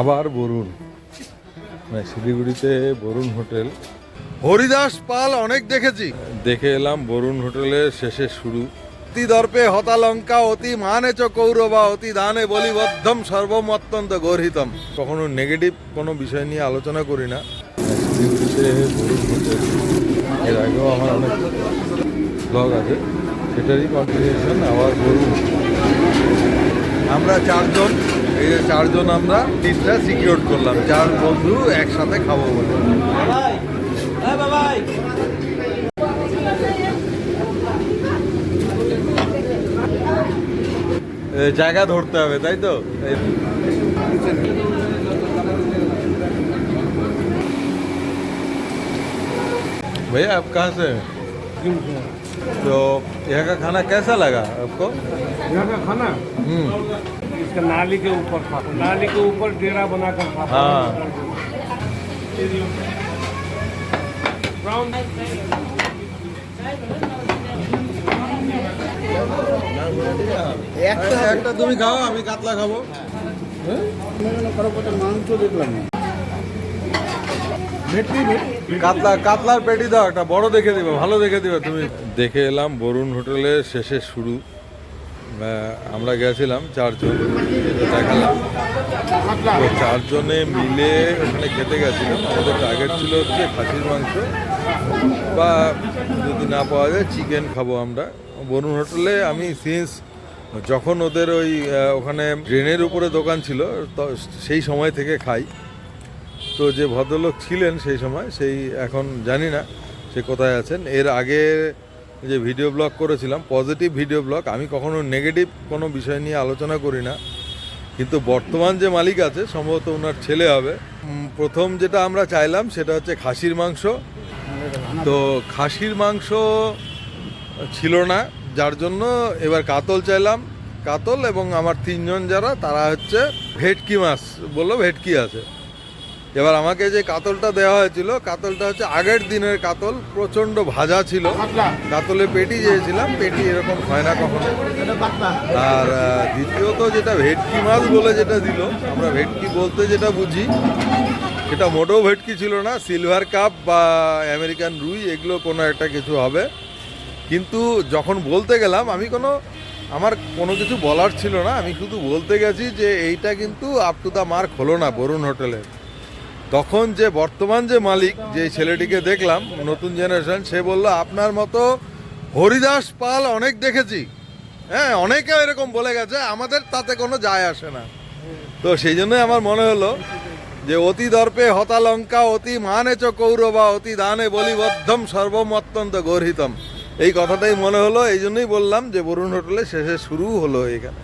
আবার বরুণ। মানে শিলিগুড়িতে বরুণ হোটেল। হরিদাস পাল অনেক দেখেছি। দেখে এলাম বরুণ হোটেলের শেষে শুরু। অতি দর্পে হতালঙ্কা অতি মানে চ কৌরবা অতি দানে বলিবদ্ধম সর্বমত্যন্ত গর্হিতম। কখনো নেগেটিভ কোনো বিষয় নিয়ে আলোচনা করি না। শিলিগুড়িতে বরুণ হোটেল। এর আগেও আমার অনেক ব্লগ আছে। সেটারই কন্টিনিউশন আবার বরুণ। আমরা চারজন এই যে চারজন আমরা তিনটা সিকিউর করলাম চার বন্ধু একসাথে খাবো বলে এ, জায়গা ধরতে হবে তাই তো এই- भैया आप कहाँ से हैं? तो यहाँ का खाना कैसा लगा आपको यहाँ का खाना हम्म इसका नाली के ऊपर था नाली के ऊपर डेरा बनाकर था हाँ ब्राउन একটা তুমি খাও আমি কাতলা খাবো মাংস দেখলাম না ভেটকি কাতলা কাতলার পেটি দাও একটা বড় দেখে দিবে ভালো দেখে দিবে তুমি দেখে এলাম বরুণ হোটেলের শেষে শুরু আহ, আমরা গেছিলাম চারজন দেখালাম। তো চারজনে মিলে ওখানে খেতে গেছিলাম। আমাদের টার্গেট ছিল হচ্ছে খাসির মাংস বা যদি না পাওয়া যায় চিকেন খাব আমরা। বরুণ হোটেলে আমি সিন্স যখন ওদের ওই ওখানে ড্রেনের উপরে দোকান ছিল সেই সময় থেকে খাই। তো যে ভদ্রলোক ছিলেন সেই সময়, সেই এখন জানি না সে কোথায় আছেন। এর আগে যে ভিডিও ব্লগ করেছিলাম পজিটিভ ভিডিও ব্লগ আমি কখনো নেগেটিভ কোনো বিষয় নিয়ে আলোচনা করি না। কিন্তু বর্তমান যে মালিক আছে, সম্ভবত ওনার ছেলে হবে। প্রথম যেটা আমরা চাইলাম সেটা হচ্ছে খাসির মাংস। তো খাসির মাংস ছিল না, যার জন্য এবার কাতল চাইলাম। কাতল এবং আমার তিনজন যারা, তারা হচ্ছে ভেটকি মাছ বলল, ভেটকি আছে। এবার আমাকে যে কাতলটা দেওয়া হয়েছিল কাতলটা হচ্ছে আগের দিনের কাতল প্রচণ্ড ভাজা ছিল। কাতলে পেটি চেয়েছিলাম পেটি এরকম হয় না কখনো। আর দ্বিতীয়ত যেটা ভেটকি মাছ বলে যেটা দিল আমরা ভেটকি বলতে যেটা বুঝি সেটা মোটেও ভেটকি ছিল না সিলভার কাপ বা আমেরিকান রুই এগুলো কোনো একটা কিছু হবে। কিন্তু যখন বলতে গেলাম আমি কোনো আমার কোনো কিছু বলার ছিল না আমি শুধু বলতে গেছি যে এইটা কিন্তু আপ টু দ্য মার্ক হলো না বরুণ হোটেলের। তখন যে বর্তমান যে মালিক যে ছেলেটিকে দেখলাম, নতুন জেনারেশন সে বলল, আপনার মতো হরিদাস পাল অনেক দেখেছি। হ্যাঁ অনেকে এরকম বলে গেছে, আমাদের তাতে কোনো যায় আসে না। তো সেই জন্যই আমার মনে হলো যে, অতি দর্পে হতালঙ্কা, অতি মানে চ কৌরবা, অতি দানে বলিবদ্ধম সর্বমত্যন্ত গর্হিতম। এই কথাটাই মনে হলো, এই জন্যই বললাম যে, বরুণ হোটেলে শেষে শুরু হলো এখানে।